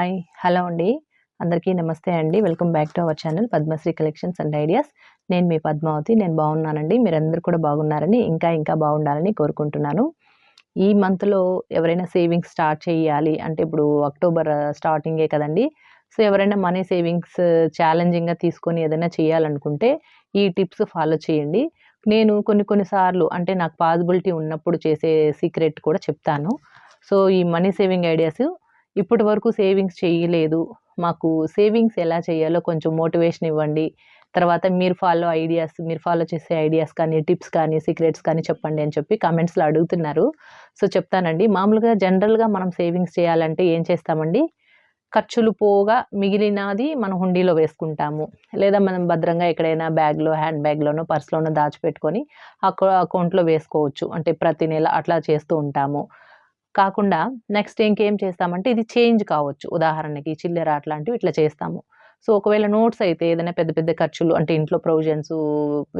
Hi hello అండి. అందరికీ నమస్తే అండి. Welcome back to our channel Padmasri collections and ideas. నేను మీ పద్మావతి నేను బాగున్నానండి. మీరందరూ కూడా బాగున్నారని ఇంకా ఇంకా బాగుండాలని కోరుకుంటున్నాను. ఈ మంత్లో ఎవరైనా సేవింగ్స్ స్టార్ట్ చేయాలి అంటే ఇప్పుడు అక్టోబర్ స్టార్టింగే కదండి. సో ఎవరైనా మనీ సేవింగ్స్ ఛాలెంజింగ్గా తీసుకొని ఏదైనా చేయాలనుకుంటే ఈ టిప్స్ ఫాలో చేయండి. నేను కొన్ని కొన్నిసార్లు అంటే నాకు పాసిబిలిటీ ఉన్నప్పుడు చేసే సీక్రెట్ కూడా చెప్తాను. సో ఈ మనీ సేవింగ్ ఐడియాస్ ఇప్పటి వరకు సేవింగ్స్ చేయలేదు. మాకు సేవింగ్స్ ఎలా చేయాలో కొంచెం మోటివేషన్ ఇవ్వండి. తర్వాత మీరు ఫాలో ఐడియాస్ మీరు ఫాలో చేసే ఐడియాస్ కానీ టిప్స్ కానీ సీక్రెట్స్ కానీ చెప్పండి అని చెప్పి కామెంట్స్లో అడుగుతున్నారు. సో చెప్తానండి. మామూలుగా జనరల్గా మనం సేవింగ్స్ చేయాలంటే ఏం చేస్తామండి? ఖర్చులు పోగా మిగిలినది మనం హుండీలో వేసుకుంటాము. లేదా మనం భద్రంగా ఎక్కడైనా బ్యాగ్లో హ్యాండ్ బ్యాగ్లోనో పర్స్లోనో దాచిపెట్టుకొని అక్కడ అకౌంట్లో వేసుకోవచ్చు. అంటే ప్రతి నెల అట్లా చేస్తూ ఉంటాము. కాకుండా నెక్స్ట్ ఇంకేం చేస్తామంటే ఇది చేంజ్ కావచ్చు. ఉదాహరణకి చిల్లర అట్లాంటివి ఇట్లా చేస్తాము. సో ఒకవేళ నోట్స్ అయితే ఏదైనా పెద్ద పెద్ద ఖర్చులు అంటే ఇంట్లో ప్రొవిజన్స్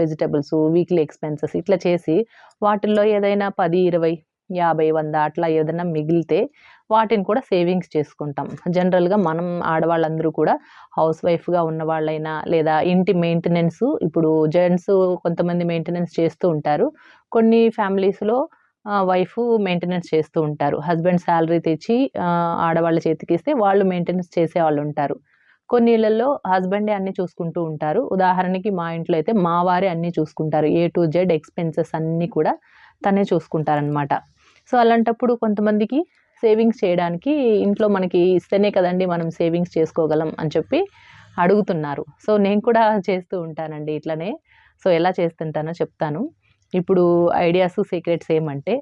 వెజిటబుల్స్ వీక్లీ ఎక్స్పెన్సెస్ ఇట్లా చేసి వాటిల్లో ఏదైనా పది ఇరవై యాభై వంద అట్లా ఏదైనా మిగిలితే వాటిని కూడా సేవింగ్స్ చేసుకుంటాం. జనరల్గా మనం ఆడవాళ్ళందరూ కూడా హౌస్ వైఫ్గా ఉన్న వాళ్ళైనా లేదా ఇంటి మెయింటెనెన్స్ ఇప్పుడు జెంట్స్ కొంతమంది మెయింటెనెన్స్ చేస్తూ ఉంటారు. కొన్ని ఫ్యామిలీస్లో వైఫ్ మెయింటెనెన్స్ చేస్తూ ఉంటారు. హస్బెండ్ శాలరీ తెచ్చి ఆడవాళ్ళ చేతికి ఇస్తే వాళ్ళు మెయింటెనెన్స్ చేసే వాళ్ళు ఉంటారు. కొన్ని ఇళ్ళలో హస్బెండే అన్నీ చూసుకుంటూ ఉంటారు. ఉదాహరణకి మా ఇంట్లో అయితే మా వారే అన్నీ చూసుకుంటారు. ఏ టు జెడ్ ఎక్స్పెన్సెస్ అన్నీ కూడా తనే చూసుకుంటారనమాట సో అలాంటప్పుడు కొంతమందికి సేవింగ్స్ చేయడానికి ఇంట్లో మనకి ఇస్తేనే కదండి మనం సేవింగ్స్ చేసుకోగలం అని చెప్పి అడుగుతున్నారు. సో నేను కూడా చేస్తూ ఉంటానండి ఇట్లనే. సో ఎలా చేస్తుంటానో చెప్తాను. ఇప్పుడు ఐడియాస్ సీక్రెట్స్ ఏమంటే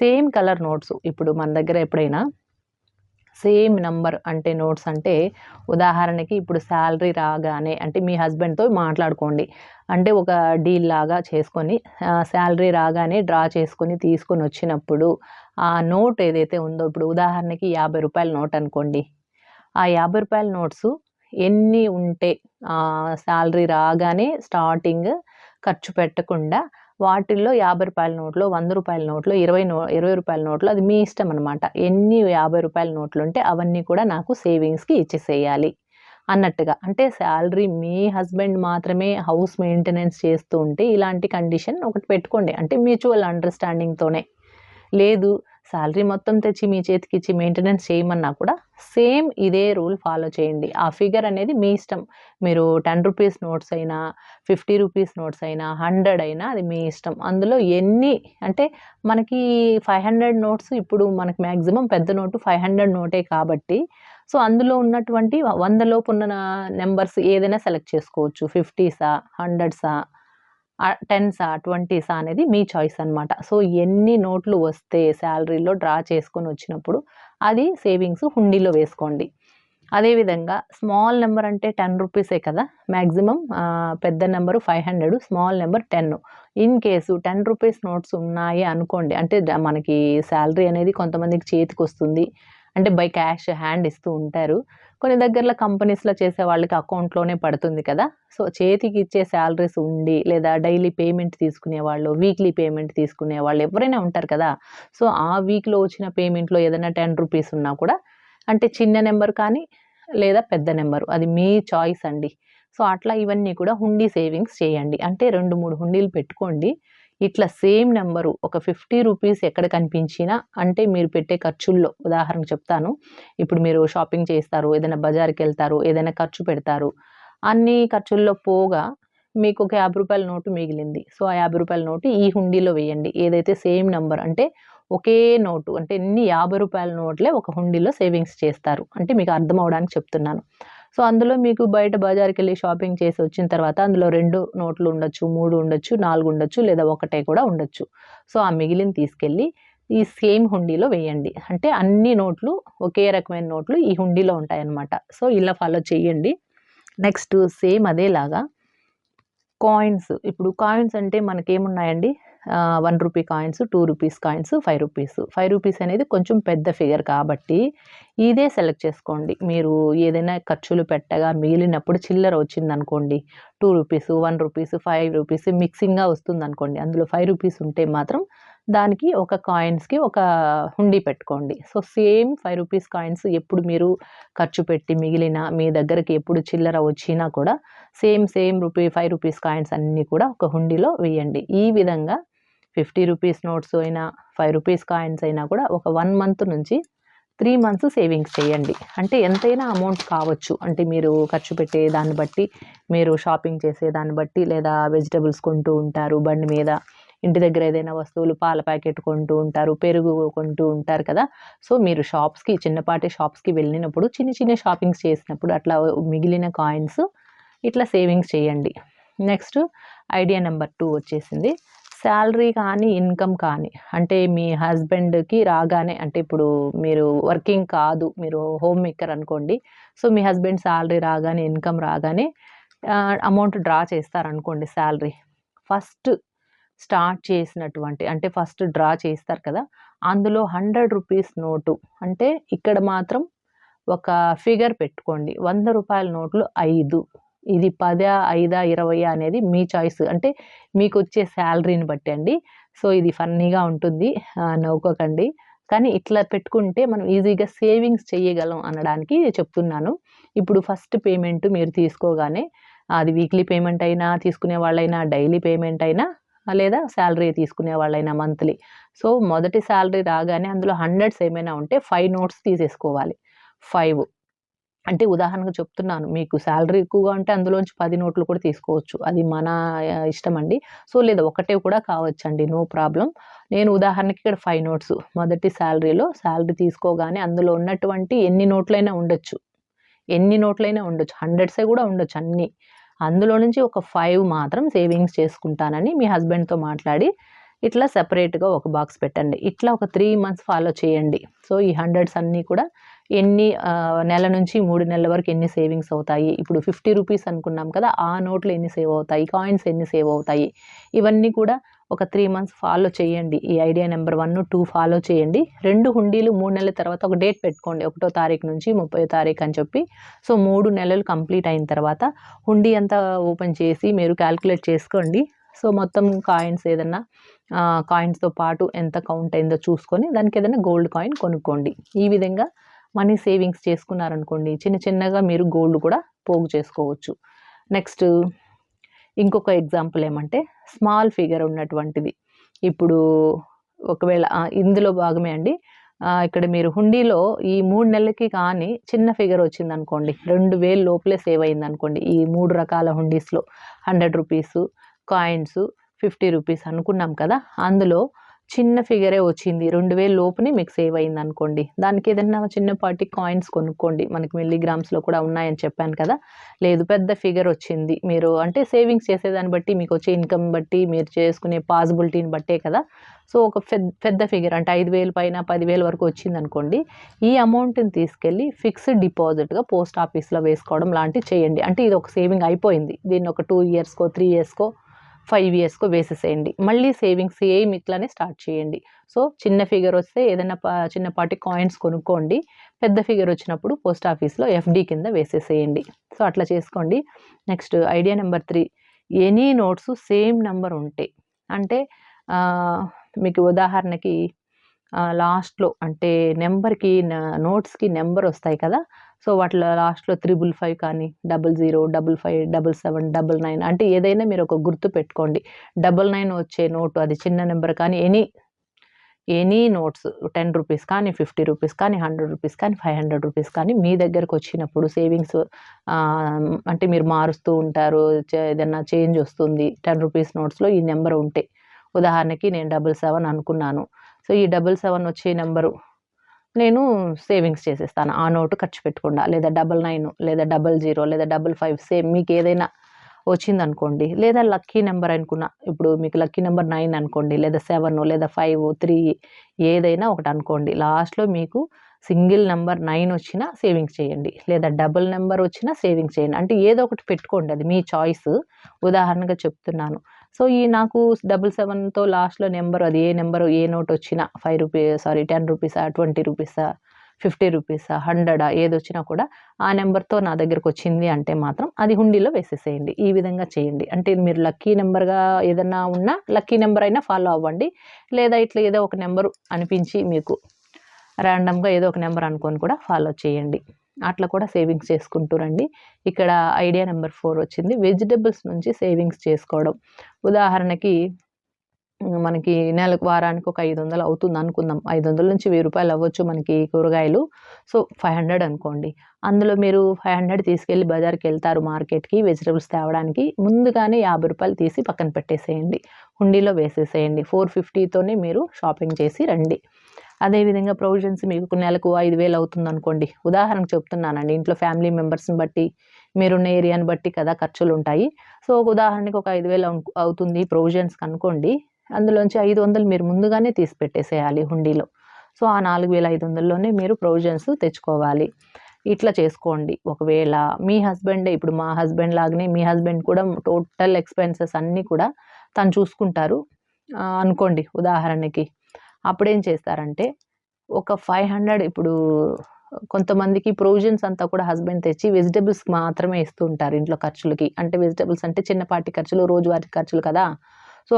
సేమ్ కలర్ నోట్స్. ఇప్పుడు మన దగ్గర ఎప్పుడైనా సేమ్ నంబర్ అంటే నోట్స్ అంటే ఉదాహరణకి ఇప్పుడు శాలరీ రాగానే అంటే మీ హస్బెండ్తో మాట్లాడుకోండి. అంటే ఒక డీల్ లాగా చేసుకొని శాలరీ రాగానే డ్రా చేసుకొని తీసుకొని వచ్చినప్పుడు ఆ నోట్ ఏదైతే ఉందో ఇప్పుడు ఉదాహరణకి యాభై రూపాయల నోట్ అనుకోండి. ఆ యాభై రూపాయల నోట్స్ ఎన్ని ఉంటే శాలరీ రాగానే స్టార్టింగ్ ఖర్చు పెట్టకుండా వాటిల్లో యాభై రూపాయల నోట్లో వంద రూపాయల నోట్లో ఇరవై నో ఇరవై రూపాయల నోట్లో అది మీ ఇష్టం అనమాట ఎన్ని యాభై రూపాయల నోట్లు ఉంటే అవన్నీ కూడా నాకు సేవింగ్స్కి ఇచ్చేసేయాలి అన్నట్టుగా. అంటే శాలరీ మీ హస్బెండ్ మాత్రమే హౌస్ మెయింటెనెన్స్ చేస్తూ ఉంటే ఇలాంటి కండిషన్ ఒకటి పెట్టుకోండి. అంటే మ్యూచువల్ అండర్స్టాండింగ్తోనే. లేదు శాలరీ మొత్తం తెచ్చి మీ చేతికి ఇచ్చి మెయింటెనెన్స్ చేయమన్నా కూడా సేమ్ ఇదే రూల్ ఫాలో చేయండి. ఆ ఫిగర్ అనేది మీ ఇష్టం. మీరు టెన్ రూపీస్ నోట్స్ అయినా ఫిఫ్టీ రూపీస్ నోట్స్ అయినా హండ్రెడ్ అయినా అది మీ ఇష్టం. అందులో ఎన్ని అంటే మనకి ఫైవ్ హండ్రెడ్ నోట్స్ ఇప్పుడు మనకి మ్యాక్సిమం పెద్ద నోటు ఫైవ్ హండ్రెడ్ నోటే కాబట్టి సో అందులో ఉన్నటువంటి వందలోపు ఉన్న నెంబర్స్ ఏదైనా సెలెక్ట్ చేసుకోవచ్చు. ఫిఫ్టీసా హండ్రెడ్సా టెన్సా ట్వంటీసా అనేది మీ చాయిస్ అనమాట సో ఎన్ని నోట్లు వస్తే శాలరీలో డ్రా చేసుకొని వచ్చినప్పుడు అది సేవింగ్స్ హుండీలో వేసుకోండి. అదేవిధంగా స్మాల్ నెంబర్ అంటే టెన్ రూపీసే కదా? మ్యాక్సిమం పెద్ద number five hundred small number ten. In case ten rupees notes ఉన్నాయి అనుకోండి అంటే మనకి శాలరీ అనేది కొంతమందికి చేతికి వస్తుంది అంటే బై క్యాష్ హ్యాండ్ ఇస్తూ ఉంటారు. కొన్ని దగ్గరలో కంపెనీస్లో చేసే వాళ్ళకి అకౌంట్లోనే పడుతుంది కదా. సో చేతికి ఇచ్చే శాలరీస్ ఉండి లేదా డైలీ పేమెంట్ తీసుకునే వాళ్ళు వీక్లీ పేమెంట్ తీసుకునే వాళ్ళు ఎవరైనా ఉంటారు కదా. సో ఆ వీక్లో వచ్చిన పేమెంట్లో ఏదైనా టెన్ రూపీస్ ఉన్నా కూడా అంటే చిన్న నెంబర్ కానీ లేదా పెద్ద నెంబరు అది మీ చాయిస్ అండి. సో అట్లా ఇవన్నీ కూడా హుండీ సేవింగ్స్ చేయండి. అంటే రెండు మూడు హుండీలు పెట్టుకోండి. ఇట్లా సేమ్ నెంబరు ఒక ఫిఫ్టీ రూపీస్ ఎక్కడ కనిపించినా అంటే మీరు పెట్టే ఖర్చుల్లో ఉదాహరణకు చెప్తాను. ఇప్పుడు మీరు షాపింగ్ చేస్తారు ఏదైనా బజార్కి వెళ్తారు ఏదైనా ఖర్చు పెడతారు. అన్ని ఖర్చుల్లో పోగా మీకు ఒక యాభై రూపాయల నోటు మిగిలింది. సో ఆ యాభై రూపాయల నోటు ఈ హుండీలో వేయండి. ఏదైతే సేమ్ నెంబర్ అంటే ఒకే నోటు అంటే ఎన్ని యాభై రూపాయల నోట్లే ఒక హుండీలో సేవింగ్స్ చేస్తారు. అంటే మీకు అర్థం అవడానికి చెప్తున్నాను. సో అందులో మీకు బయట బజార్కి వెళ్ళి షాపింగ్ చేసి వచ్చిన తర్వాత అందులో రెండు నోట్లు ఉండొచ్చు మూడు ఉండొచ్చు నాలుగు ఉండొచ్చు లేదా ఒకటే కూడా ఉండొచ్చు. సో ఆ మిగిలిన తీసుకెళ్ళి ఈ సేమ్ హుండీలో వేయండి. అంటే అన్ని నోట్లు ఒకే రకమైన నోట్లు ఈ హుండీలో ఉంటాయన్నమాట. సో ఇలా ఫాలో చేయండి. నెక్స్ట్ సేమ్ అదేలాగా కాయిన్స్. ఇప్పుడు కాయిన్స్ అంటే మనకేమున్నాయండి? One rupee coins two rupees coins five rupees five rupees అనేది కొంచెం పెద్ద ఫిగర్ కాబట్టి ఇదే సెలెక్ట్ చేసుకోండి మీరు ఏదైనా ఖర్చులు పెట్టగా మిగిలినప్పుడు చిల్లర వచ్చింది అనుకోండి two rupees one rupees five rupees మిక్సింగ్గా వస్తుంది అనుకోండి అందులో ఫైవ్ రూపీస్ ఉంటే మాత్రం దానికి ఒక కాయిన్స్‌కి ఒక హుండీ పెట్టుకోండి. So, same five rupees coins ఎప్పుడు మీరు ఖర్చు పెట్టి మిగిలిన మీ దగ్గరకి ఎప్పుడు చిల్లర వచ్చినా కూడా same same rupee five rupees coins అన్నీ కూడా ఒక హుండీలో వేయండి. ఈ విధంగా ఫిఫ్టీ రూపీస్ నోట్స్ అయినా, ఫైవ్ రూపీస్ కాయిన్స్ అయినా కూడా ఒక వన్ మంత్ నుంచి త్రీ మంత్స్ సేవింగ్స్ చేయండి. అంటే ఎంతైనా అమౌంట్ కావచ్చు. అంటే మీరు ఖర్చు పెట్టే దాన్ని బట్టి, మీరు షాపింగ్ చేసే దాన్ని బట్టి లేదా వెజిటబుల్స్ కొంటూ ఉంటారు బండి మీద. ఇంటి దగ్గర ఏదైనా వస్తువులు పాల ప్యాకెట్ కొంటూ ఉంటారు. పెరుగు కొంటూ ఉంటారు కదా! సో, మీరు షాప్స్‌కి చిన్నపాటి షాప్స్‌కి వెళ్ళినప్పుడు చిన్న చిన్న షాపింగ్స్ చేసినప్పుడు అట్లా మిగిలిన కాయిన్స్ ఇట్లా సేవింగ్స్ చేయండి. నెక్స్ట్ ఐడియా నెంబర్ టూ వచ్చేసింది. శాలరీ కానీ, ఇన్‌కమ్ కానీ అంటే మీ హస్బెండ్‌కి రాగానే అంటే ఇప్పుడు మీరు వర్కింగ్ కాదు. మీరు హోమ్ మేకర్ అనుకోండి. సో, మీ హస్బెండ్ శాలరీ రాగానే, ఇన్‌కమ్ రాగానే అమౌంట్ డ్రా చేస్తారనుకోండి శాలరీ. ఫస్ట్ స్టార్ట్ చేసినటువంటి అంటే ఫస్ట్ డ్రా చేస్తారు కదా! అందులో హండ్రెడ్ రూపీస్ నోటు అంటే ఇక్కడ మాత్రం ఒక ఫిగర్ పెట్టుకోండి. వంద రూపాయల నోట్లు ఐదు ఇది 10, 5, 20 అనేది మీ చాయిస్. అంటే మీకొచ్చే శాలరీని బట్టి అండి. సో, ఇది ఫన్నీగా ఉంటుంది. నవ్వుకోకండి. కానీ ఇట్లా పెట్టుకుంటే మనం ఈజీగా సేవింగ్స్ చేయగలం అనడానికి చెప్తున్నాను. ఇప్పుడు ఫస్ట్ పేమెంట్ మీరు తీసుకోగానే అది వీక్లీ పేమెంట్ అయినా, తీసుకునే వాళ్ళైనా డైలీ పేమెంట్ అయినా లేదా శాలరీ తీసుకునే వాళ్ళైనా మంత్లీ. సో, మొదటి శాలరీ రాగానే అందులో హండ్రెడ్స్ ఏమైనా ఉంటే ఫైవ్ నోట్స్ తీసేసుకోవాలి. ఫైవ్ అంటే ఉదాహరణకు చెప్తున్నాను. మీకు శాలరీ ఎక్కువగా ఉంటే అందులోంచి పది నోట్లు కూడా తీసుకోవచ్చు. అది మన ఇష్టం అండి సో, లేదా ఒకటే కూడా కావచ్చండి. నో ప్రాబ్లం నేను ఉదాహరణకి ఇక్కడ ఫైవ్ నోట్స్ మొదటి శాలరీలో శాలరీ తీసుకోగానే అందులో ఉన్నటువంటి ఎన్ని నోట్లైనా ఉండొచ్చు. ఎన్ని నోట్లైనా ఉండొచ్చు. హండ్రెడ్సే కూడా ఉండొచ్చు అన్నీ. అందులో నుంచి ఒక ఫైవ్ మాత్రం సేవింగ్స్ చేసుకుంటానని మీ హస్బెండ్‌తో మాట్లాడి ఇట్లా సెపరేట్‌గా ఒక బాక్స్ పెట్టండి. ఇట్లా ఒక త్రీ మంత్స్ ఫాలో చేయండి. సో, ఈ హండ్రెడ్స్ అన్నీ కూడా ఎన్ని నెల నుంచి మూడు నెలల వరకు ఎన్ని సేవింగ్స్ అవుతాయి. ఇప్పుడు ఫిఫ్టీ రూపీస్ అనుకున్నాం కదా! ఆ నోట్లు ఎన్ని సేవ్ అవుతాయి. కాయిన్స్ ఎన్ని సేవ్ అవుతాయి. ఇవన్నీ కూడా ఒక త్రీ మంత్స్ ఫాలో చేయండి. ఈ idea number one two follow చేయండి. రెండు హుండీలు మూడు నెలల తర్వాత ఒక డేట్ పెట్టుకోండి. ఒకటో తారీఖు నుంచి 30 తారీఖు అని చెప్పి. సో, మూడు నెలలు కంప్లీట్ అయిన తర్వాత హుండీ అంతా ఓపెన్ చేసి మీరు క్యాల్కులేట్ చేసుకోండి. సో, మొత్తం కాయిన్స్ ఏదన్నా కాయిన్స్‌తో పాటు ఎంత కౌంట్ అయిందో చూసుకొని దానికి ఏదైనా గోల్డ్ కాయిన్ కొనుక్కోండి. ఈ విధంగా మనీ సేవింగ్స్ చేసుకున్నారనుకోండి చిన్న చిన్నగా మీరు గోల్డ్ కూడా పోగు చేసుకోవచ్చు. నెక్స్ట్ ఇంకొక ఎగ్జాంపుల్ ఏమంటే స్మాల్ ఫిగర్ ఉన్నటువంటిది. ఇప్పుడు ఒకవేళ ఇందులో భాగమే అండి. ఇక్కడ మీరు హుండీలో ఈ మూడు నెలలకి కానీ చిన్న ఫిగర్ వచ్చిందనుకోండి. 2000 లోపలే సేవ్ అయిందనుకోండి. ఈ మూడు రకాల హుండీస్‌లో hundred rupees coins, fifty rupees అనుకున్నాం కదా! అందులో చిన్న ఫిగరే వచ్చింది. 2000 లోపునే మీకు సేవ్ అయింది అనుకోండి దానికి ఏదన్నా చిన్నపాటి కాయిన్స్ కొనుక్కోండి. మనకి మిల్లీగ్రామ్స్‌లో కూడా ఉన్నాయని చెప్పాను కదా! లేదు పెద్ద ఫిగర్ వచ్చింది. మీరు అంటే సేవింగ్స్ చేసేదాన్ని బట్టి మీకు వచ్చే ఇన్‌కమ్ బట్టి మీరు చేసుకునే పాసిబిలిటీని బట్టే కదా! సో, ఒక పెద్ద పెద్ద ఫిగర్ అంటే ఐదు వేలు పైన పదివేల వరకు వచ్చిందనుకోండి. ఈ అమౌంట్‌ని తీసుకెళ్ళి ఫిక్స్డ్ డిపాజిట్‌గా పోస్ట్ ఆఫీస్‌లో వేసుకోవడం లాంటివి చేయండి. అంటే ఇది ఒక సేవింగ్ అయిపోయింది. దీన్ని ఒక టూ ఇయర్స్‌కో, త్రీ ఇయర్స్‌కో, ఫైవ్ ఇయర్స్‌కో వేసేసేయండి. మళ్ళీ సేవింగ్స్ సేమ్ ఇట్లానే స్టార్ట్ చేయండి. సో, చిన్న ఫిగర్ వస్తే ఏదైనా చిన్నపాటి కాయిన్స్ కొనుక్కోండి. పెద్ద ఫిగర్ వచ్చినప్పుడు పోస్ట్ ఆఫీస్‌లో ఎఫ్‌డి కింద వేసేసేయండి. సో, అట్లా చేసుకోండి. Next idea number three any notes same number ఉంటే అంటే మీకు ఉదాహరణకి లాస్ట్‌లో అంటే నెంబర్కి నోట్స్‌కి నెంబర్ వస్తాయి కదా! సో వాటిలో లాస్ట్లో త్రిబుల్ ఫైవ్ కానీ double zero double five double seven double nine అంటే ఏదైనా మీరు ఒక గుర్తు పెట్టుకోండి. డబల్ నైన్ వచ్చే నోటు అది చిన్న నెంబర్ కానీ any any notes ten rupees కానీ ఫిఫ్టీ రూపీస్ కానీ హండ్రెడ్ రూపీస్ కానీ ఫైవ్ హండ్రెడ్ రూపీస్ కానీ మీ దగ్గరకు వచ్చినప్పుడు సేవింగ్స్ అంటే మీరు మారుస్తూ ఉంటారు ఏదైనా చేంజ్ వస్తుంది టెన్ రూపీస్ నోట్స్లో ఈ నెంబర్ ఉంటే. ఉదాహరణకి నేను డబల్ సెవెన్ అనుకున్నాను. సో ఈ డబల్ సెవెన్ వచ్చే నెంబరు నేను సేవింగ్స్ చేసేస్తాను. ఆ నోటు ఖర్చు పెట్టకుండా. లేదా 99 లేదా 00 లేదా 55 సేమ్ మీకు ఏదైనా వచ్చిందనుకోండి. లేదా లక్కీ నెంబర్ అనుకున్న ఇప్పుడు మీకు లక్కీ నెంబర్ నైన్ అనుకోండి. లేదా సెవెన్ లేదా 5, 3 ఏదైనా ఒకటి అనుకోండి. లాస్ట్‌లో మీకు సింగిల్ నెంబర్ నైన్ వచ్చినా సేవింగ్స్ చేయండి. లేదా డబుల్ నెంబర్ వచ్చినా సేవింగ్స్ చేయండి. అంటే ఏదో ఒకటి పెట్టుకోండి. అది మీ చాయిస్. ఉదాహరణగా చెప్తున్నాను. సో, ఈ నాకు 77తో లాస్ట్‌లో నెంబర్ అది ఏ నెంబర్ ఏ నోట్ వచ్చినా ఫైవ్ రూపీస్ సారీ టెన్ రూపీసా ట్వంటీ రూపీసా ఫిఫ్టీ రూపీసా హండ్రెడా ఏదొచ్చినా కూడా ఆ నెంబర్తో నా దగ్గరకు వచ్చింది అంటే మాత్రం అది హుండీలో వేసేసేయండి ఈ విధంగా చేయండి అంటే మీరు లక్కీ నెంబర్గా ఏదన్నా ఉన్నా లక్కీ నెంబర్ అయినా ఫాలో అవ్వండి లేదా ఇట్లా ఏదో ఒక నెంబర్ అనిపించి మీకు ర్యాండమ్గా ఏదో ఒక నెంబర్ అనుకొని కూడా ఫాలో చేయండి. అట్లా కూడా సేవింగ్స్ చేసుకుంటూ రండి. ఇక్కడ ఐడియా నెంబర్ ఫోర్ వచ్చింది. వెజిటబుల్స్ నుంచి సేవింగ్స్ చేసుకోవడం. ఉదాహరణకి మనకి నెలకు వారానికి ఒక ఐదు వందలు అవుతుంది అనుకుందాం. ఐదు వందల నుంచి వెయ్యి రూపాయలు అవ్వచ్చు మనకి కూరగాయలు. సో ఫైవ్ హండ్రెడ్ అనుకోండి. అందులో మీరు ఫైవ్ హండ్రెడ్ తీసుకెళ్ళి బజార్కి వెళ్తారు మార్కెట్కి వెజిటబుల్స్ తేవడానికి. ముందుగానే యాభై రూపాయలు తీసి పక్కన పెట్టేసేయండి. హుండీలో వేసేసేయండి. ఫోర్ ఫిఫ్టీతోనే మీరు షాపింగ్ చేసి రండి. అదేవిధంగా ప్రొవిజన్స్ మీకు నెలకు ఐదు వేలు అవుతుంది అనుకోండి. ఉదాహరణకు చెప్తున్నానండి ఇంట్లో ఫ్యామిలీ మెంబర్స్ని బట్టి మీరున్న ఏరియాని బట్టి కదా ఖర్చులు ఉంటాయి. సో ఒక ఉదాహరణకి ఒక ఐదు వేలు అవుతుంది ప్రొవిజన్స్కి అనుకోండి అందులోంచి ఐదు వందలు మీరు ముందుగానే తీసి పెట్టేసేయాలి హుండీలో. సో ఆ నాలుగు వేల ఐదు వందల్లోనే మీరు ప్రొవిజన్స్ తెచ్చుకోవాలి. ఇట్లా చేసుకోండి. ఒకవేళ మీ హస్బెండే ఇప్పుడు మా హస్బెండ్ లాగానే మీ హస్బెండ్ కూడా టోటల్ ఎక్స్పెన్సెస్ అన్నీ కూడా తను చూసుకుంటారు. అనుకోండి ఉదాహరణకి. అప్పుడేం చేస్తారంటే ఒక ఫైవ్ హండ్రెడ్ ఇప్పుడు కొంతమందికి ప్రొవిజన్స్ అంతా కూడా హస్బెండ్ తెచ్చి వెజిటబుల్స్ మాత్రమే ఇస్తూ ఉంటారు ఇంట్లో ఖర్చులకి. అంటే వెజిటబుల్స్ అంటే చిన్నపాటి ఖర్చులు రోజువారీ ఖర్చులు కదా. సో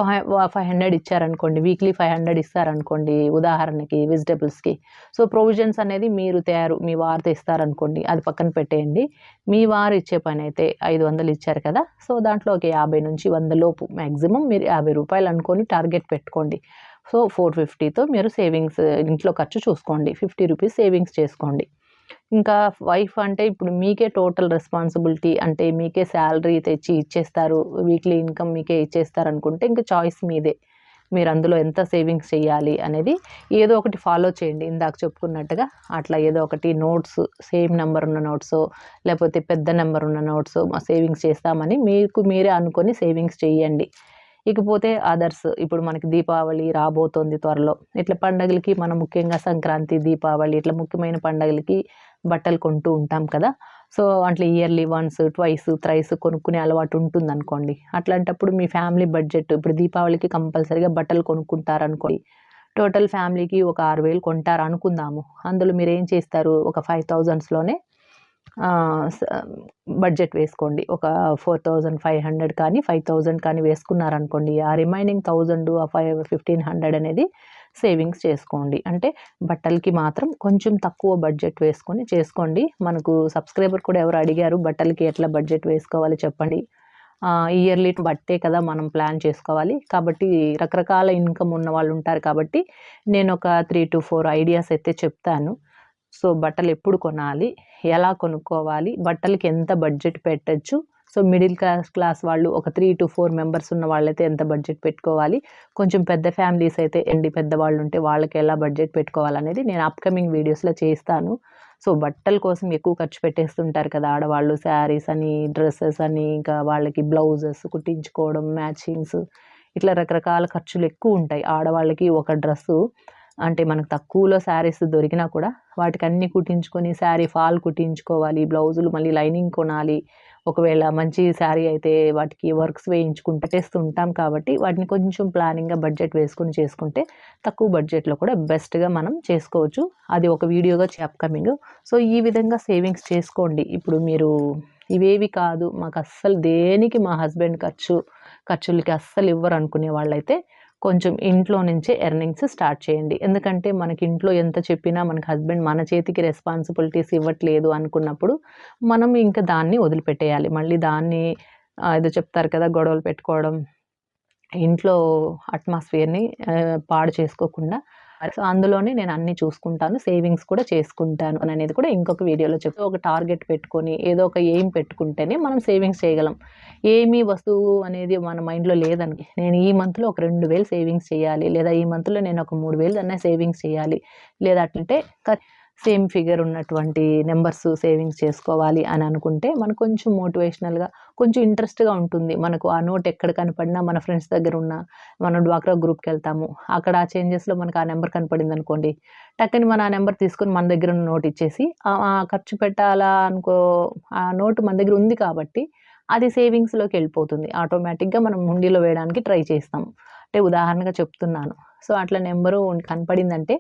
ఫైవ్ హండ్రెడ్ ఇచ్చారనుకోండి వీక్లీ ఫైవ్ హండ్రెడ్ ఇస్తారనుకోండి ఉదాహరణకి వెజిటబుల్స్కి. సో ప్రొవిజన్స్ అనేది మీరు తయారు మీ వారు తెస్తారనుకోండి అది పక్కన పెట్టేయండి. మీ వారు ఇచ్చే పని అయితే ఐదు వందలు ఇచ్చారు కదా. సో దాంట్లో ఒక యాభై నుంచి వంద లోపు మ్యాక్సిమం మీరు యాభై రూపాయలు అనుకొని టార్గెట్ పెట్టుకోండి. సో ఫోర్ ఫిఫ్టీతో మీరు సేవింగ్స్ ఇంట్లో ఖర్చు చూసుకోండి. ఫిఫ్టీ రూపీస్ సేవింగ్స్ చేసుకోండి. ఇంకా వైఫ్ అంటే ఇప్పుడు మీకే టోటల్ రెస్పాన్సిబిలిటీ అంటే మీకే శాలరీ తెచ్చి ఇచ్చేస్తారు వీక్లీ ఇన్కమ్ మీకే ఇచ్చేస్తారు అనుకుంటే ఇంకా చాయిస్ మీదే. మీరు అందులో ఎంత సేవింగ్స్ చేయాలి అనేది ఏదో ఒకటి ఫాలో చేయండి. ఇందాక చెప్పుకున్నట్టుగా అట్లా ఏదో ఒకటి నోట్స్ సేమ్ నెంబర్ ఉన్న నోట్స్ లేకపోతే పెద్ద నెంబర్ ఉన్న నోట్స్ మా సేవింగ్స్ చేస్తామని మీకు మీరే అనుకొని సేవింగ్స్ చేయండి. ఇకపోతే అదర్స్ ఇప్పుడు మనకి దీపావళి రాబోతోంది త్వరలో. ఇట్లా పండగలకి మనం ముఖ్యంగా సంక్రాంతి దీపావళి ఇట్లా ముఖ్యమైన పండగలకి బట్టలు కొంటూ ఉంటాం కదా. సో అట్లా ఇయర్లీ వన్స్ ట్వైస్ త్రైస్ కొనుక్కునే అలవాటు ఉంటుంది అనుకోండి అట్లాంటప్పుడు మీ ఫ్యామిలీ బడ్జెట్ ఇప్పుడు దీపావళికి కంపల్సరీగా బట్టలు కొనుక్కుంటారు అనుకోండి టోటల్ ఫ్యామిలీకి ఒక ఆరు వేలు కొంటారు అనుకుందాము అందులో మీరు ఏం చేస్తారు? ఒక ఫైవ్ థౌజండ్స్లోనే బడ్జెట్ వేసుకోండి. ఒక ఫోర్ థౌజండ్ ఫైవ్ హండ్రెడ్ కానీ ఫైవ్ థౌజండ్ కానీ వేసుకున్నారనుకోండి ఆ రిమైనింగ్ థౌజండ్ ఆ ఫైవ్ ఫిఫ్టీన్ హండ్రెడ్ అనేది సేవింగ్స్ చేసుకోండి. అంటే బట్టలకి మాత్రం కొంచెం తక్కువ బడ్జెట్ వేసుకొని చేసుకోండి. మనకు సబ్స్క్రైబర్ కూడా ఎవరు అడిగారు బట్టలకి ఎట్లా బడ్జెట్ వేసుకోవాలి చెప్పండి. ఇయర్లీ బట్టే కదా మనం ప్లాన్ చేసుకోవాలి. కాబట్టి రకరకాల ఇన్కమ్ ఉన్న వాళ్ళు ఉంటారు కాబట్టి నేను ఒక త్రీ టు ఫోర్ ఐడియాస్ అయితే చెప్తాను. సో బట్టలు ఎప్పుడు కొనాలి? ఎలా కొనుక్కోవాలి? బట్టలకి ఎంత బడ్జెట్ పెట్టచ్చు? సో మిడిల్ క్లాస్ క్లాస్ వాళ్ళు ఒక త్రీ టు ఫోర్ మెంబర్స్ ఉన్న వాళ్ళైతే ఎంత బడ్జెట్ పెట్టుకోవాలి? కొంచెం పెద్ద ఫ్యామిలీస్ అయితే ఎండి పెద్దవాళ్ళు ఉంటే వాళ్ళకి ఎలా బడ్జెట్ పెట్టుకోవాలనేది నేను అప్కమింగ్ వీడియోస్లో చేస్తాను. సో బట్టల కోసం ఎక్కువ ఖర్చు పెట్టేస్తుంటారు కదా ఆడవాళ్ళు. శారీస్ అని డ్రెస్సెస్ అని ఇంకా వాళ్ళకి బ్లౌజెస్ కుట్టించుకోవడం మ్యాచింగ్స్. ఇట్లా రకరకాల ఖర్చులు ఎక్కువ ఉంటాయి. ఆడవాళ్ళకి ఒక డ్రెస్సు అంటే మనకు తక్కువలో శారీస్ దొరికినా కూడా వాటికి అన్ని కుట్టించుకొని శారీ ఫాల్ కుట్టించుకోవాలి బ్లౌజులు మళ్ళీ లైనింగ్ కొనాలి ఒకవేళ మంచి శారీ అయితే వాటికి వర్క్స్ వేయించుకుంటూ చేస్తూ ఉంటాం కాబట్టి వాటిని కొంచెం ప్లానింగ్గా బడ్జెట్ వేసుకొని చేసుకుంటే తక్కువ బడ్జెట్లో కూడా బెస్ట్గా మనం చేసుకోవచ్చు. అది ఒక వీడియోగా అప్కమింగ్. సో ఈ విధంగా సేవింగ్స్ చేసుకోండి. ఇప్పుడు మీరు ఇవేవి కాదు మాకు అస్సలు దేనికి మా హస్బెండ్ ఖర్చు ఖర్చులకి అస్సలు ఇవ్వరు అనుకునే వాళ్ళైతే కొంచెం ఇంట్లో నుంచే ఎర్నింగ్స్ స్టార్ట్ చేయండి. ఎందుకంటే మనకి ఇంట్లో ఎంత చెప్పినా మనకి హస్బెండ్ మన చేతికి రెస్పాన్సిబిలిటీస్ ఇవ్వట్లేదు అనుకున్నప్పుడు మనం ఇంకా దాన్ని వదిలిపెట్టేయాలి. మళ్ళీ దాన్ని ఏదో చెప్తారు కదా గొడవలు పెట్టుకోవడం ఇంట్లో అట్మాస్ఫియర్ని పాడు చేసుకోకుండా సో అందులోనే నేను అన్ని చూసుకుంటాను సేవింగ్స్ కూడా చేసుకుంటాను అని అనేది కూడా ఇంకొక వీడియోలో చెప్తే ఒక టార్గెట్ పెట్టుకొని ఏదో ఒక ఎయిమ్ పెట్టుకుంటేనే మనం సేవింగ్స్ చేయగలం. ఏమీ వస్తువు అనేది మన మైండ్లో లేదని నేను ఈ మంత్లో ఒక రెండు వేలు సేవింగ్స్ చేయాలి లేదా ఈ మంత్లో నేను ఒక మూడు వేలు అన్న సేవింగ్స్ చేయాలి లేదా అట్లంటే సేమ్ ఫిగర్ ఉన్నటువంటి నెంబర్స్ సేవింగ్స్ చేసుకోవాలి అని అనుకుంటే మనకు కొంచెం మోటివేషనల్గా కొంచెం ఇంట్రెస్ట్గా ఉంటుంది. మనకు ఆ నోట్ ఎక్కడ కనపడినా మన ఫ్రెండ్స్ దగ్గర ఉన్న మనం డ్వాక్రా గ్రూప్కి వెళ్తాము. అక్కడ ఆ చేంజెస్లో మనకు ఆ నెంబర్ కనపడింది అనుకోండి టక్కని మన ఆ నెంబర్ తీసుకొని మన దగ్గర ఉన్న నోట్ ఇచ్చేసి ఖర్చు పెట్టాలా అనుకో ఆ నోటు మన దగ్గర ఉంది కాబట్టి అది సేవింగ్స్లోకి వెళ్ళిపోతుంది. ఆటోమేటిక్గా మనం హుండీలో వేయడానికి ట్రై చేస్తాం. అంటే ఉదాహరణగా చెప్తున్నాను. సో అట్లా నెంబరు కనపడిందంటే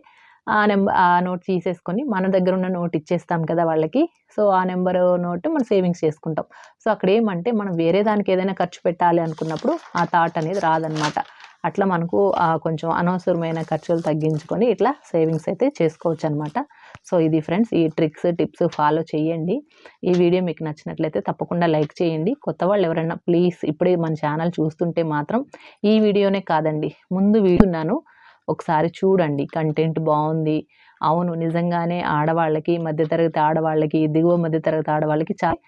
ఆ నెంబర్ ఆ నోట్ తీసేసుకొని మన దగ్గర ఉన్న నోట్ ఇచ్చేస్తాం కదా వాళ్ళకి. సో ఆ నెంబర్ నోట్ మనం సేవింగ్స్ చేసుకుంటాం. సో అక్కడ ఏమంటే మనం వేరే దానికి ఏదైనా ఖర్చు పెట్టాలి అనుకున్నప్పుడు ఆ థాట్ అనేది రాదనమాట. అట్లా మనకు కొంచెం అనవసరమైన ఖర్చులు తగ్గించుకొని ఇట్లా సేవింగ్స్ అయితే చేసుకోవచ్చు అనమాట సో ఇది ఫ్రెండ్స్ ఈ ట్రిక్స్ టిప్స్ ఫాలో చేయండి ఈ వీడియో మీకు నచ్చినట్లయితే తప్పకుండా లైక్ చేయండి. కొత్త వాళ్ళు ఎవరైనా ప్లీజ్ ఇప్పుడే మన ఛానల్ చూస్తుంటే మాత్రం ఈ వీడియోనే కాదండి. ముందు వీడున్నాను ఒకసారి చూడండి కంటెంట్ బాగుంది అవును నిజంగానే ఆడవాళ్ళకి మధ్యతరగతి ఆడవాళ్ళకి దిగువ మధ్యతరగతి ఆడవాళ్ళకి చాలా